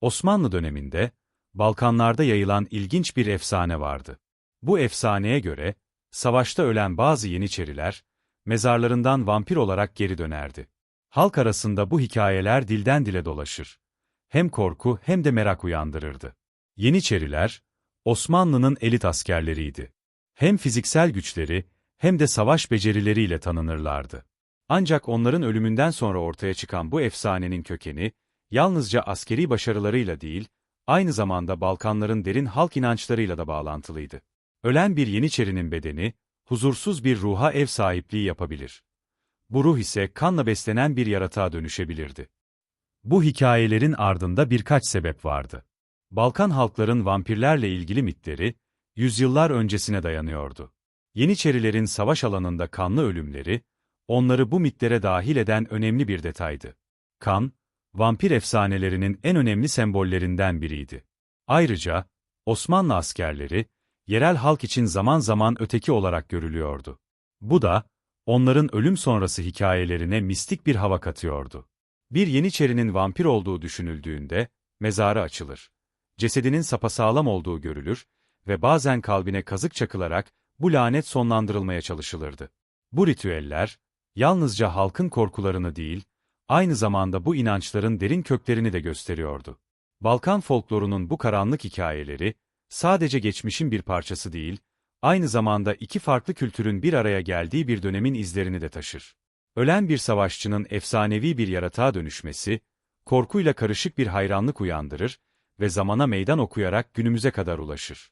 Osmanlı döneminde, Balkanlarda yayılan ilginç bir efsane vardı. Bu efsaneye göre, savaşta ölen bazı Yeniçeriler, mezarlarından vampir olarak geri dönerdi. Halk arasında bu hikayeler dilden dile dolaşır. Hem korku hem de merak uyandırırdı. Yeniçeriler, Osmanlı'nın elit askerleriydi. Hem fiziksel güçleri hem de savaş becerileriyle tanınırlardı. Ancak onların ölümünden sonra ortaya çıkan bu efsanenin kökeni, yalnızca askeri başarılarıyla değil, aynı zamanda Balkanların derin halk inançlarıyla da bağlantılıydı. Ölen bir Yeniçerinin bedeni, huzursuz bir ruha ev sahipliği yapabilir. Bu ruh ise kanla beslenen bir yaratığa dönüşebilirdi. Bu hikayelerin ardında birkaç sebep vardı. Balkan halkların vampirlerle ilgili mitleri, yüzyıllar öncesine dayanıyordu. Yeniçerilerin savaş alanında kanlı ölümleri, onları bu mitlere dahil eden önemli bir detaydı. Kan, vampir efsanelerinin en önemli sembollerinden biriydi. Ayrıca, Osmanlı askerleri, yerel halk için zaman zaman öteki olarak görülüyordu. Bu da, onların ölüm sonrası hikayelerine mistik bir hava katıyordu. Bir Yeniçerinin vampir olduğu düşünüldüğünde, mezarı açılır. Cesedinin sapasağlam olduğu görülür ve bazen kalbine kazık çakılarak bu lanet sonlandırılmaya çalışılırdı. Bu ritüeller, yalnızca halkın korkularını değil, aynı zamanda bu inançların derin köklerini de gösteriyordu. Balkan folklorunun bu karanlık hikayeleri, sadece geçmişin bir parçası değil, aynı zamanda iki farklı kültürün bir araya geldiği bir dönemin izlerini de taşır. Ölen bir savaşçının efsanevi bir yaratığa dönüşmesi, korkuyla karışık bir hayranlık uyandırır ve zamana meydan okuyarak günümüze kadar ulaşır.